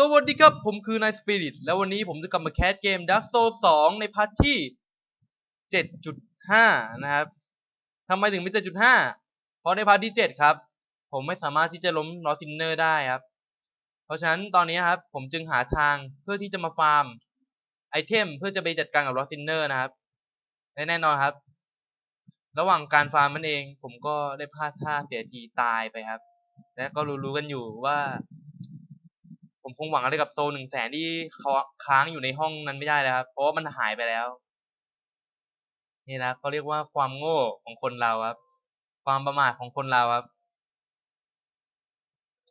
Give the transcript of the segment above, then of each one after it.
สวัสดีครับ ผมคือนายสปิริตแล้ววันนี้ผมจะกลับมาแคสเกม Dark Souls 2 ในพาร์ทที่ 7.5 นะครับทำไมถึงเป็น7.5 เพราะในพาร์ทที่ 7 ครับ ผมไม่สามารถที่จะล้มลอซินเนอร์ได้ครับ เพราะฉะนั้นตอนนี้ครับ ผมจึงหาทางเพื่อที่จะมาฟาร์ม ไอเทมเพื่อจะไปจัดการกับลอซินเนอร์นะครับและแน่นอนครับ ระหว่างการฟาร์มมันเอง ผมก็ได้พลาดท่าเสียทีตายไปครับ และก็รู้ๆกันอยู่ว่า คงหวังอะไรกับโซหนึ่งแสนที่เขาค้างอยู่ในห้องนั้นไม่ได้แล้วครับ เพราะว่ามันหายไปแล้ว นี่นะเขาเรียกว่าความโง่ของคนเราครับ ความประมาทของคนเราครับ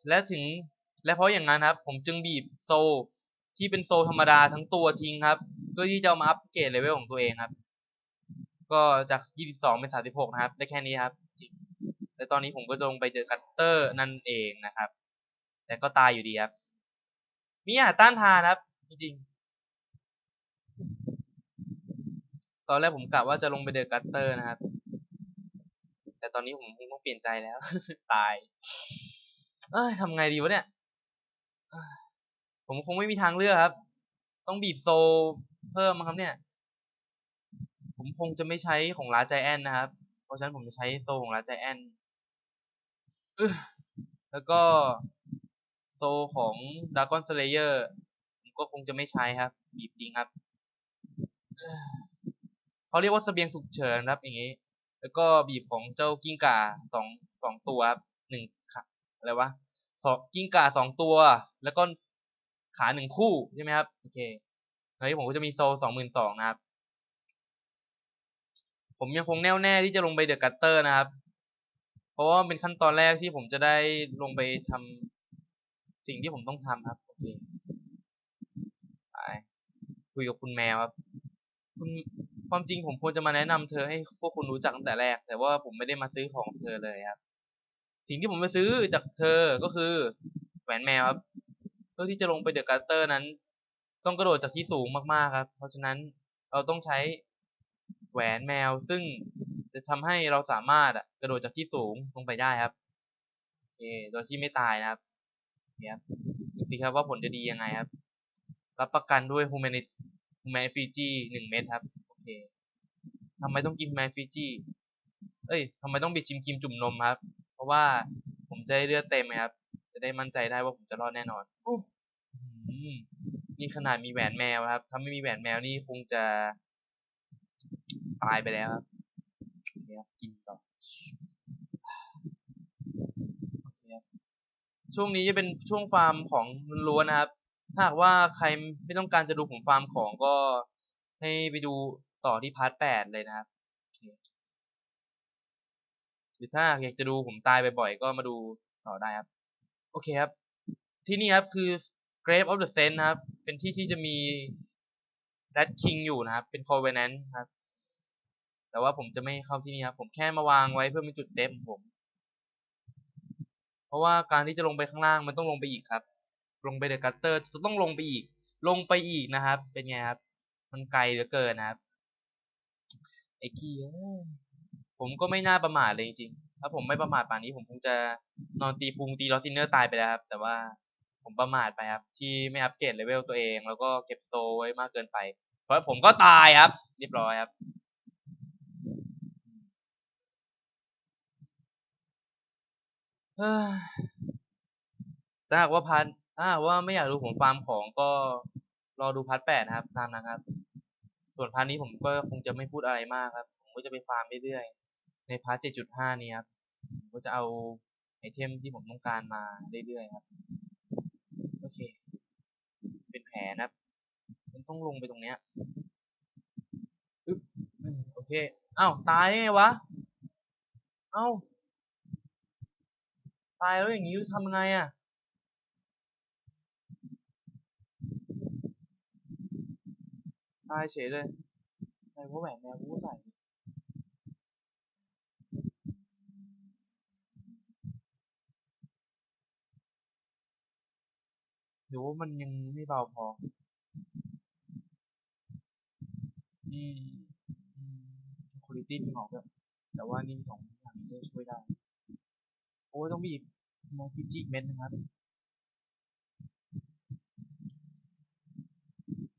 และถึงและเพราะอย่างนั้นครับ ผมจึงบีบโซที่เป็นโซธรรมดาทั้งตัวทิ้งครับเพื่อที่จะามาอัปเกรดเลเวลของตัวเองครับ ก็จาก 22 เป็น 36 นะครับ ได้แค่นี้ครับจริงและตอนนี้ผมก็ลงไปเจอคัตเตอร์นั่นเองนะครับ แต่ก็ตายอยู่ดีครับ มีอาหาต้านทานครับ จริงๆ ตอนแรกผมกะว่าจะลงไปเดอะกัตเตอร์นะครับ แต่ตอนนี้ผมคงต้องเปลี่ยนใจแล้ว ตาย เอ้ยทำไงดีวะเนี่ย ผมคงไม่มีทางเลือกครับ ต้องบีบโซเพิ่มมั้งครับเนี่ย ผมคงจะไม่ใช้ของลาใจแอนนะครับ เพราะฉะนั้นผมจะใช้โซของลาใจแอนแล้วก็ โซของดากอนสเลเยอร์ผมก็คงจะไม่ใช้ครับ บีบจริงครับเขาเรียกว่าเสบียงฉุกเฉินครับ อย่างนี้ แล้วก็บีบของเจ้ากิ้งก่าสองสองตัวครับหนึ่งขาอะไรวะสองกิ้งก่าสองตัว แล้วก็ขาหนึ่งคู่ใช่ไหมครับโอเคตอนนี้ผมก็จะมีโซสองหมื่นสองนะครับ ผมยังคงแน่วแน่ที่จะลงไปเดอะกัตเตอร์นะครับ เพราะว่าเป็นขั้นตอนแรกที่ผมจะได้ลงไปทำ สิ่งที่ผมต้องทำครับโอเคไปคุยกับคุณแมวครับ คุณความจริงผมควรจะมาแนะนำเธอให้พวกคุณรู้จักตั้งแต่แรก แต่ว่าผมไม่ได้มาซื้อของเธอเลยครับ สิ่งที่ผมไปซื้อจากเธอก็คือแหวนแมวครับเพื่อที่จะลงไปเดอะกัตเตอร์นั้น ต้องกระโดดจากที่สูงมากๆครับ เพราะฉะนั้นเราต้องใช้แหวนแมวซึ่งจะทำให้เราสามารถกระโดดจากที่สูงลงไปได้ครับโอเคโดยที่ไม่ตายนะครับ เนี่ยครับดูสิครับว่าผลจะดียังไงครับ รับประกันด้วย humanity humanity หนึ่งเม็ดครับ โอเคทำไมต้องกิน humanity เอ้ยทำไมต้องบีบชิมครีมจุ่มนมครับ เพราะว่าผมจะได้เลือดเต็มครับ จะได้มั่นใจได้ว่าผมจะรอดแน่นอนอู้นี่ขนาดมีแหวนแมวครับ ถ้าไม่มีแหวนแมวนี่คงจะตายไปแล้วครับเดี๋ยวกินต่อโอเคครับ ช่วงนี้จะเป็นช่วงฟาร์มของล้วนๆนะครับ ถ้าหากว่าใครไม่ต้องการจะดูผมฟาร์มของก็ให้ไปดูต่อที่พาร์ทแปดเลยนะครับหรือถ้าอยากจะดูผมตายบ่อยๆก็มาดูต่อได้ครับ โอเคครับ ที่นี่ครับคือ Grave of the Saint นะครับ เป็นที่ที่จะมี Red King อยู่นะครับ เป็น Covenant ครับ แต่ว่าผมจะไม่เข้าที่นี่ครับ ผมแค่มาวางไว้เพื่อเป็นจุดเซฟของผม เพราะว่าการที่จะลงไปข้างล่างมันต้องลงไปอีกครับ ลงไปเดอะกัตเตอร์จะต้องลงไปอีก ลงไปอีกนะครับ เป็นไงครับ มันไกลเหลือเกินนะครับไอ้กี้ผมก็ไม่น่าประมาทเลยจริงๆถ้าผมไม่ประมาทป่านนี้ผมคงจะนอนตีพุงตีลอซินเนอร์ตายไปแล้วครับ แต่ว่าผมประมาทไปครับ ที่ไม่อัปเกรดเลเวลตัวเอง แล้วก็เก็บโซไว้มากเกินไป เพราะผมก็ตายครับ เรียบร้อยครับ เฮ้ย ถ้าหากว่าพันถ้าหากว่าไม่อยากดูผมฟาร์มของก็รอดูพาร์ทแปดนะครับ ตามนั้นครับ ส่วนพาร์ทนี้ผมก็คงจะไม่พูดอะไรมากครับ ผมก็จะไปฟาร์มเรื่อยๆ ในพาร์ทเจ็ดจุดห้านี้ครับ ผมก็จะเอาไอเทมที่ผมต้องการมาเรื่อยๆครับ โอเค เป็นแผนนะครับ มันต้องลงไปตรงเนี้ยอึ๊บโอเค อ้าว ตายได้ไงวะ เอ้า ตายแล้วอย่างนี้ทำไงอะตายเฉยเลยไอ้พวกแหวนแมวกูใส่หรือว่ามันยังไม่เบาพอ อืมคุณภาพดีออกแบบแต่ว่านี่สองอย่างนี้จะช่วยได้ อ้ยต้องบีบมาฟิจิกเม็ดนึงครับ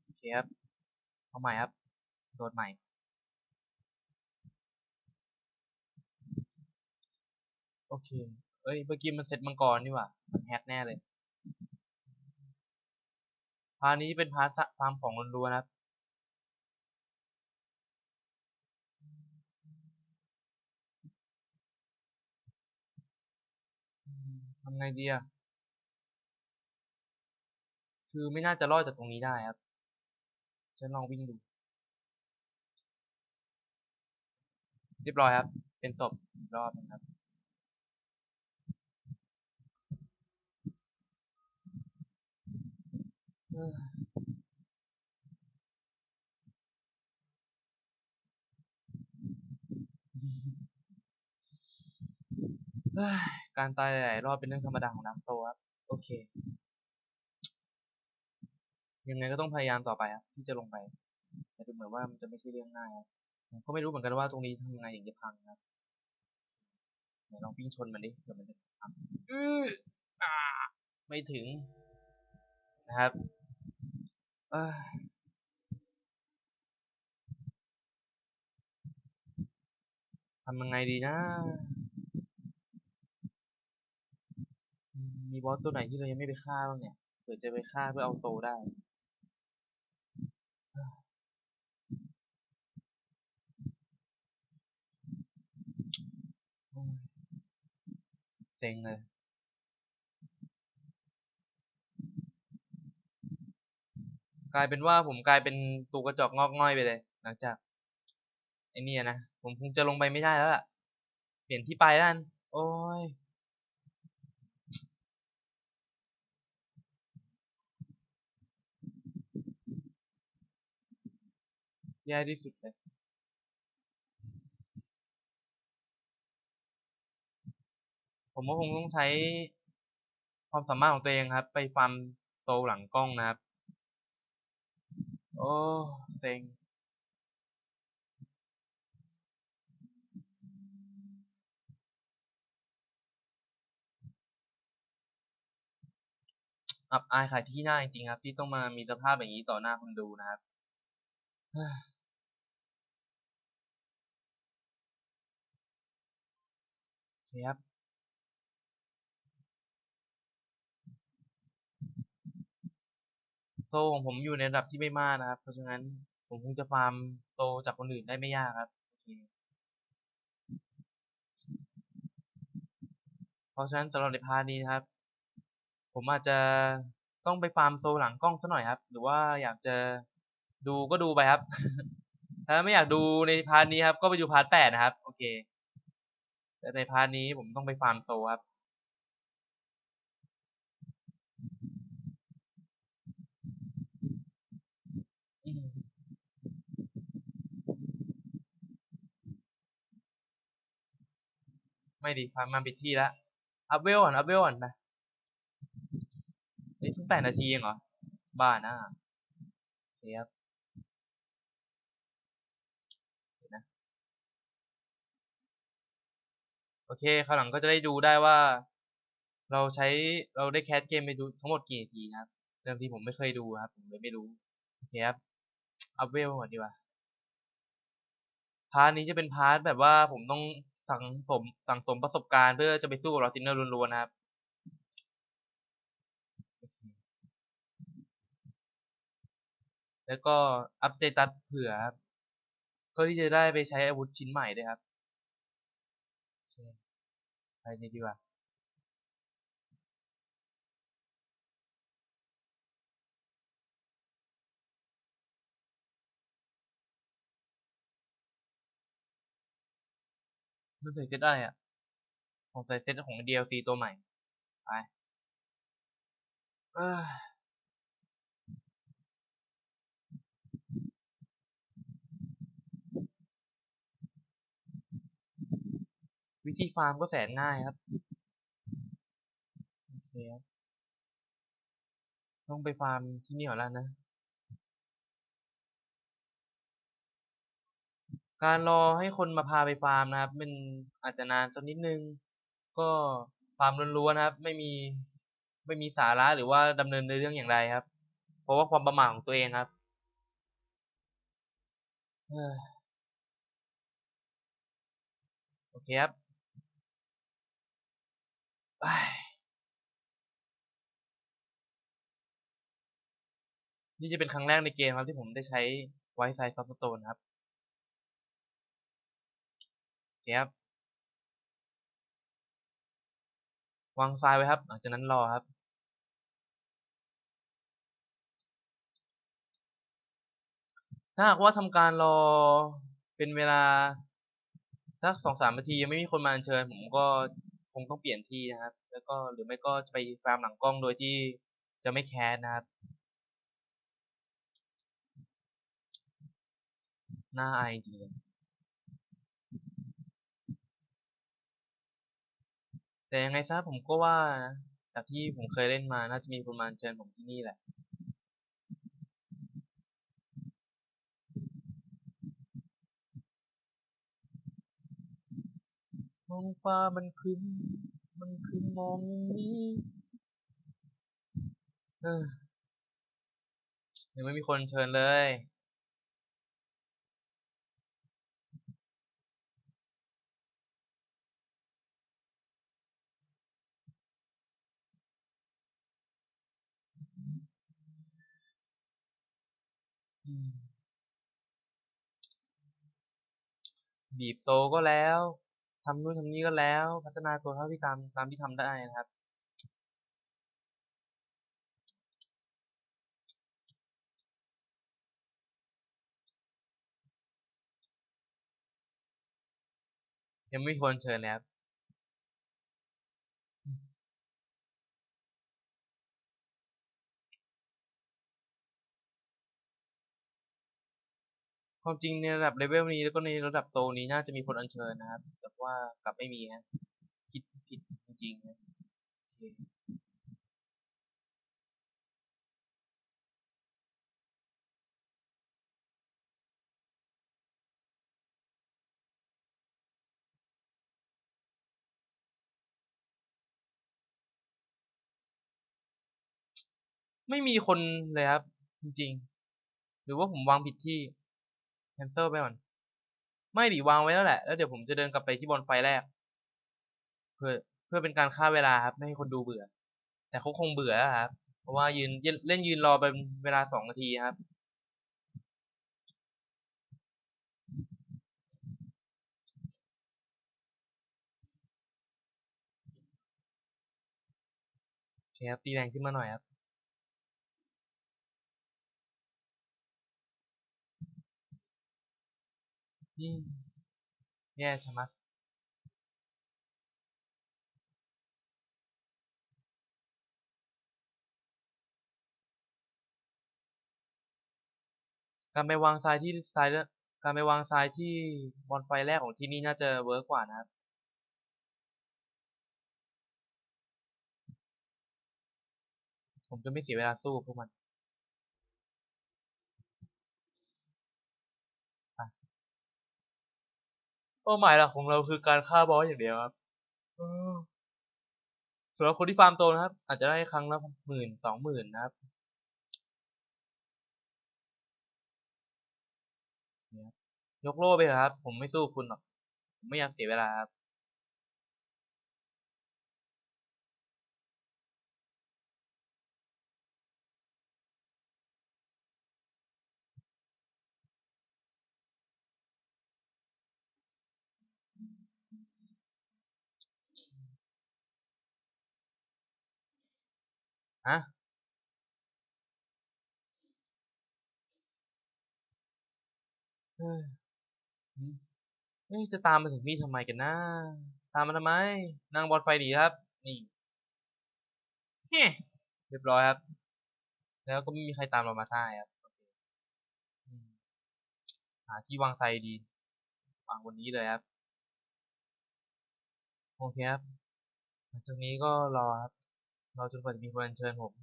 โอเคครับเอาใหม่ครับโดดใหม่โอเค เอ้ย เมื่อกี้มันเซตมังกรนี่หว่า มันแฮกแน่เลย พานี้เป็นพาร์ทฟาร์มของล้วนๆนะครับ ทำไงดีอะคือไม่น่าจะรอดจากตรงนี้ได้ครับฉันลองวิ่งดู เรียบร้อยครับ เป็นศพรอบนะครับ เฮ้ย การตายหลายรอบเป็นเรื่องธรรมดาของนักโซครับโอเค ยังไงก็ต้องพยายามต่อไปครับที่จะลงไปแต่ดูเหมือนว่ามันจะไม่ใช่เรื่องง่ายครับผมก็ไม่รู้เหมือนกันว่าตรงนี้ทำยังไงถึงจะพังครับไหนลองวิ่งชนมันดิเผื่อมันจะพังอื้ออ่าไม่ถึงนะครับทำยังไงดีนะอื มีบอสตัวไหนที่เรายังไม่ไปฆ่าบ้างเนี่ยเผื่อจะไปฆ่าเพื่อเอาโซได้โอ้ยเซ็งเลย กลายเป็นว่าผมกลายเป็นตัวกระจอกงอกง่อยไปเลย หลังจากไอ้นี่นะ ผมคงจะลงไปไม่ได้แล้วล่ะ เปลี่ยนที่ไปแล้วกันโอ้ย แย่ที่สุดเลยผมก็คงต้องใช้ความสามารถของตัวเองครับ ไปฟาร์มโซหลังกล้องนะครับ โอ้เซ็งอับอายขายที่หน้าจริงๆครับ ที่ต้องมามีสภาพอย่างนี้ต่อหน้าคนดูนะครับ เฮ้ยโอเครับ โซของผมอยู่ในระดับที่ไม่มากนะครับ เพราะฉะนั้นผมคงจะฟาร์มโซจากคนอื่นได้ไม่ยากครับโอเคเพราะฉะนั้นสำหรับในพาร์ทนี้นะครับ ผมอาจจะต้องไปฟาร์มโซหลังกล้องซะหน่อยครับ หรือว่าอยากจะดูก็ดูไปครับ ถ้าไม่อยากดูในพาร์ทนี้ครับ ก็ไปดูพาร์ทแปดนะครับ โอเค แต่ในพาร์ทนี้ผมต้องไปฟาร์มโซครับไม่ดีพามาปิดที่แล้วอัพเวลก่อนอัพเวลก่อนไปเฮ้ยเพิ่งแปดนาทีเองเหรอ บ้านะโอเคครับเดี๋ยวนะ โอเคคราวหลังก็จะได้ดูได้ว่า เราใช้เราได้แคสเกมไปดูทั้งหมดกี่นาทีนะครับเดิมทีผมไม่เคยดูครับ ผมเลยไม่รู้โอเคครับอัพเวลก่อนดีกว่าพาร์ทนี้จะเป็นพาร์ทแบบว่าผมต้องสั่งสมสั่งสมประสบการณ์เพื่อจะไปสู้กับลอซินเนอร์ล้วนๆนะครับแล้วก็อัพสเตตัสเผื่อครับเพื่อที่จะได้ไปใช้อาวุธชิ้นใหม่ด้วยครับ ไปนี่ดีกว่ามันใส่เซตอะไรอะของใส่เซตของ DLC ตัวใหม่ ไปเอ้ย วิธีฟาร์มก็แสนง่ายครับโอเคครับต้องไปฟาร์มที่นี่ก่อนแล้วนะ การรอให้คนมาพาไปฟาร์มนะครับ มันอาจจะนานสักนิดนึง ก็ฟาร์มล้วนๆนะครับ ไม่มีไม่มีสาระหรือว่าดำเนินในเรื่องอย่างไรครับ เพราะว่าความประมาทของตัวเองครับโอเคครับ นี่จะเป็นครั้งแรกในเกมครับที่ผมได้ใช้ไวไซซอฟต์สโตนครับเครับวางทรายไว้ครับ หลังจากนั้นรอครับ ถ้าหากว่าทำการรอเป็นเวลาสักสองสามนาทียังไม่มีคนมาเชิญผมก็ งต้องเปลี่ยนที่นะครับ แล้วก็หรือไม่ก็จะไปฟาร์มหลังกล้องโดยที่จะไม่แคสนะครับ น่าอายจริงเลยแต่ยังไงซะผมก็ว่าจากที่ผมเคยเล่นมาน่าจะมีคนมาเชิญผมที่นี่แหละ ท้องฟ้ามันคึมมันคึมมองอย่างนี้เออยังไม่มีคนเชิญเลย บีบโซก็แล้ว ทำนู่นทำนี่ก็แล้ว พัฒนาตัวเท่าที่ตามตามที่ทำได้นะครับยังไม่ควรเชิญนะครับ ความจริงในระดับเลเวลนี้แล้วก็ในระดับโซนนี้น่าจะมีคนอัญเชิญนะครับ แต่ว่ากลับไม่มีฮะคิดผิดจริงๆนะโอเคไม่มีคนเลยครับ จริง ๆ หรือว่าผมวางผิดที่ cancel ไปก่อน ไม่ดิวางไว้แล้วแหละ แล้วเดี๋ยวผมจะเดินกลับไปที่บอลไฟแรก เพื่อเพื่อเป็นการฆ่าเวลาครับ ไม่ให้คนดูเบื่อ แต่เขาคงเบื่อครับ เพราะว่ายืนเล่นยืนรอเป็นเวลาสองนาทีครับ โอเคครับตีแรงขึ้นมาหน่อยครับ อืมแย่ชะมัด การไปวางทรายที่ทรายเลือกการไปวางทรายที่บอลไฟแรกของที่นี่น่าจะเวิร์กกว่านะครับผมจะไม่เสียเวลาสู้พวกมัน อะเป้าหมายหลักของเราคือการฆ่าบอสอย่างเดียวครับเออสำหรับคนที่ฟาร์มโตนะครับ อาจจะได้ครั้งละหมื่นสองหมื่นนะครับเนี่ยครับยกโล่ไปเถอะครับ ผมไม่สู้คุณหรอกผมไม่อยากเสียเวลาครับ ฮะเฮ้ยหืมเอ้ยจะตามมาถึงนี่ทำไมกันนะตามมาทำไม นางบอลไฟดีครับ นี่เฮ้เรียบร้อยครับ แล้วก็ไม่มีใครตามเรามาได้ครับหาที่วางไซดีวางบนนี้เลยครับ โอเคครับหลังจากนี้ก็รอครับ รอจนกว่าจะมีคนอัญเชิญผม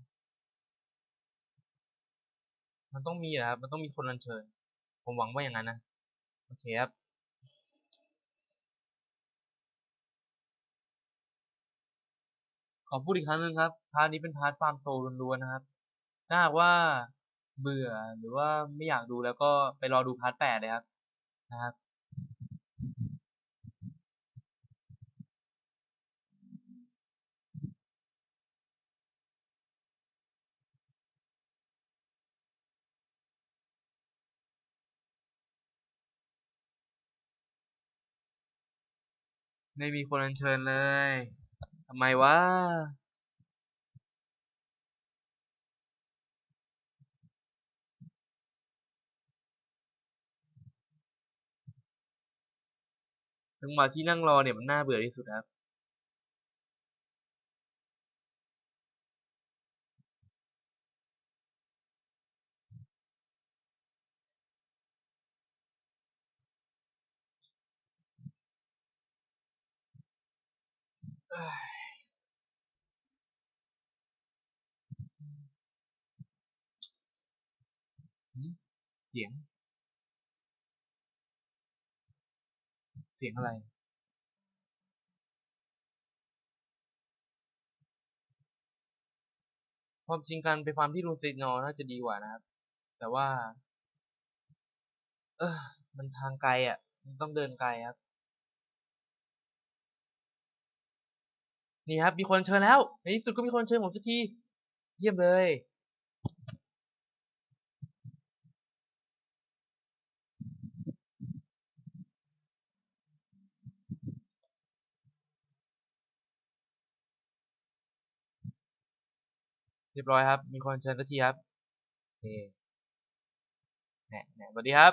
มันต้องมีแหละครับ มันต้องมีคนอัญเชิญ ผมหวังว่าอย่างนั้นนะ โอเคครับขอพูดอีกครั้งหนึงครับ พาร์ทนี้เป็นพาร์ทฟาร์มโซลล้วนๆนะครับ ถ้าหากว่าเบื่อหรือว่าไม่อยากดูแล้วก็ไปรอดูพาร์ทแปดเลยครับ นะครับ ไม่มีคนอัญเชิญเลยทำไมวะจังหวะที่นั่งรอเนี่ยมันน่าเบื่อที่สุดครับ เสียง เสียงอะไร ความจริงการไปฟาร์มที่รูซิกนอน่าจะดีกว่านะครับ แต่ว่า เออมันทางไกลอะมันต้องเดินไกลครับ นี่ครับ มีคนเชิญแล้ว ในที่สุดก็มีคนเชิญผมสักที เยี่ยมเลย เรียบร้อยครับ มีคนเชิญสักทีครับโอเคแหน่แหน่สวัสดีครับ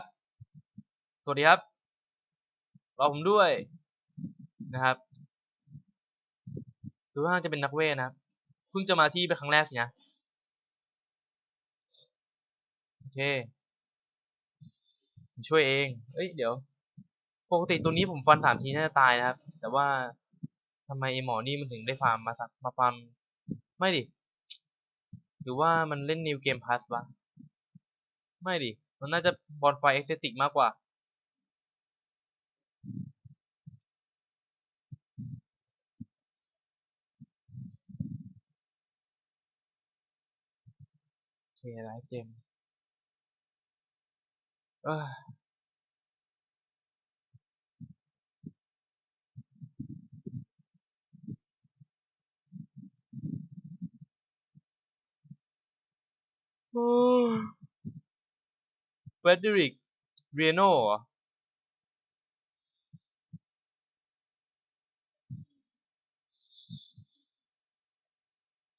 สวัสดีครับ รอผมด้วยนะครับ ดูว่าจะเป็นนักเวทนะครับเพิ่งจะมาที่เป็นครั้งแรกสินะโอเค ช่วยเองเอ้ยเดี๋ยว ปกติตัวนี้ผมฟันสามทีน่าจะตายนะครับ แต่ว่าทำไมไอหมอนี่มันถึงได้ฟาร์มมาสักมาฟาร์มไม่ดิหรือว่ามันเล่นนิวเกมพ s สวะไม่ดิมันน่าจะบอลไฟเอสเซติกมากกว่า เคไลฟ์เจมเออโอ้เฟเดริก เรียโน่เหรอ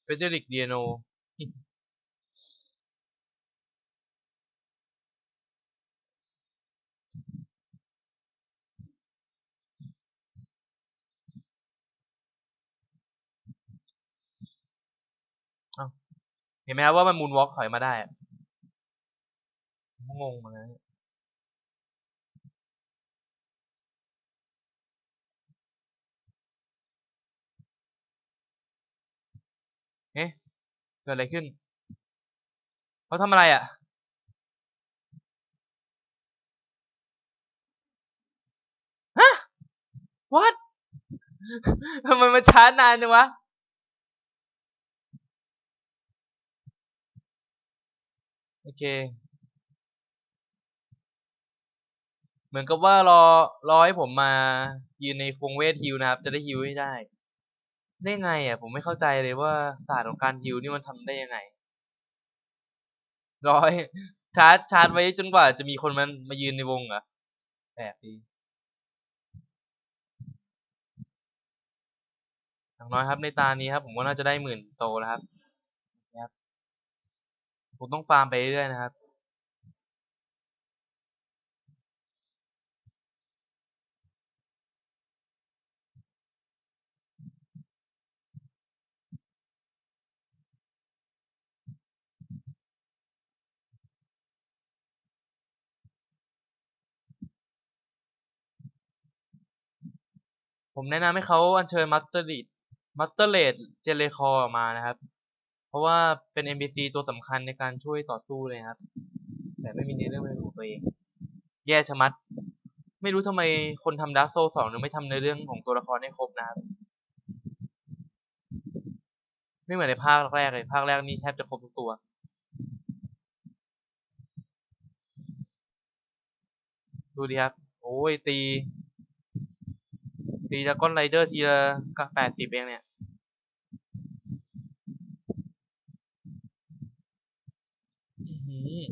เฟเดริก เรียโน่ เห็นไหมครับว่ามันมูนวอล์กถอยมาได้อะผมงงเหมือนกันเอ๊ะเกิดอะไรขึ้นเขาทำอะไรอะฮะ what ทำไมมันช้านานจังวะ โอเค เหมือนกับว่ารอรอให้ผมมายืนในวงเวทฮิลนะครับ จะได้ฮิลให้ได้ ได้ไงอะ ผมไม่เข้าใจเลยว่าศาสตร์ของการฮิลนี่มันทำได้ยังไงรอให้ชาร์จชาร์จไว้จนกว่าจะมีคนมันมายืนในวงเหรอแปลกดีอย่างน้อยครับในตานี้ครับ ผมว่าน่าจะได้หมื่นโตแล้วครับ ผมต้องฟาร์มไปเรื่อยๆนะครับ ผมแนะนำให้เขาอัญเชิญมัสเตอร์ลีดมัสเตอร์เลดเจเลคอมานะครับ ราะว่าเป็น NPC ตัวสำคัญในการช่วยต่อสู้เลยครับ แต่ไม่มีเนื้อเรื่องเป็นของตัวเอง แย่ชะมัด ไม่รู้ทำไมคนทำดาร์กโซสองถึงไม่ทำเนื้อเรื่องของตัวละครให้ครบนะครับ ไม่เหมือนในภาคแรกเลยภาคแรกนี่แทบจะครบทุกตัวดูดิครับ โอ้ยตี ตีจากก้อนไรเดอร์ทีละกแปดสิบเองเนี่ย อื้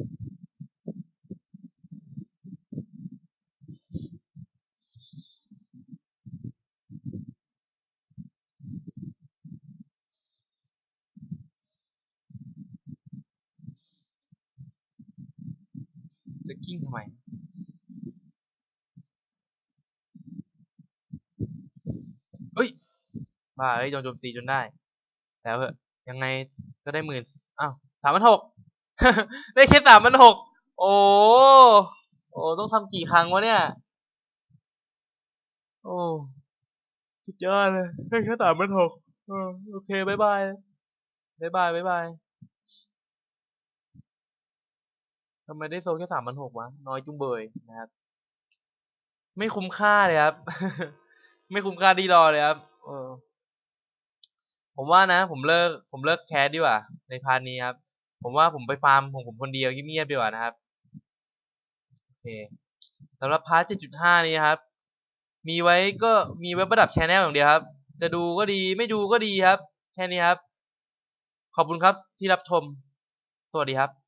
จะกิ้งทำไมเฮ้ยบ้าเอ้ยโดนโจมตีจนได้ แล้วเหอะยังไงก็ได้หมื่นอ้าวสามพันหก ได้แค่สามพันหกโอ้โอ้ต้องทำกี่ครั้งวะเนี่ย โอ้สุดยอดเลยได้แค่สามพันหกโอเคบายบายบายบายบายบายทำไมได้โซแค่สามพันหกวะ น้อยจุงเบยนะครับ ไม่คุ้มค่าเลยครับ ไม่คุ้มค่าที่รอเลยครับ เออ ผมว่านะ ผมเลิก ผมเลิกแคสดีกว่า ในพาร์ทนี้ครับ ผมว่าผมไปฟาร์มของผมคนเดียวเงียบๆดีกว่านะครับโอเคสำหรับพาร์ท7.5 นี้ครับ มีไว้ก็มีไว้ประดับชแนลอย่างเดียวครับ จะดูก็ดีไม่ดูก็ดีครับ แค่นี้ครับ ขอบคุณครับที่รับชม สวัสดีครับ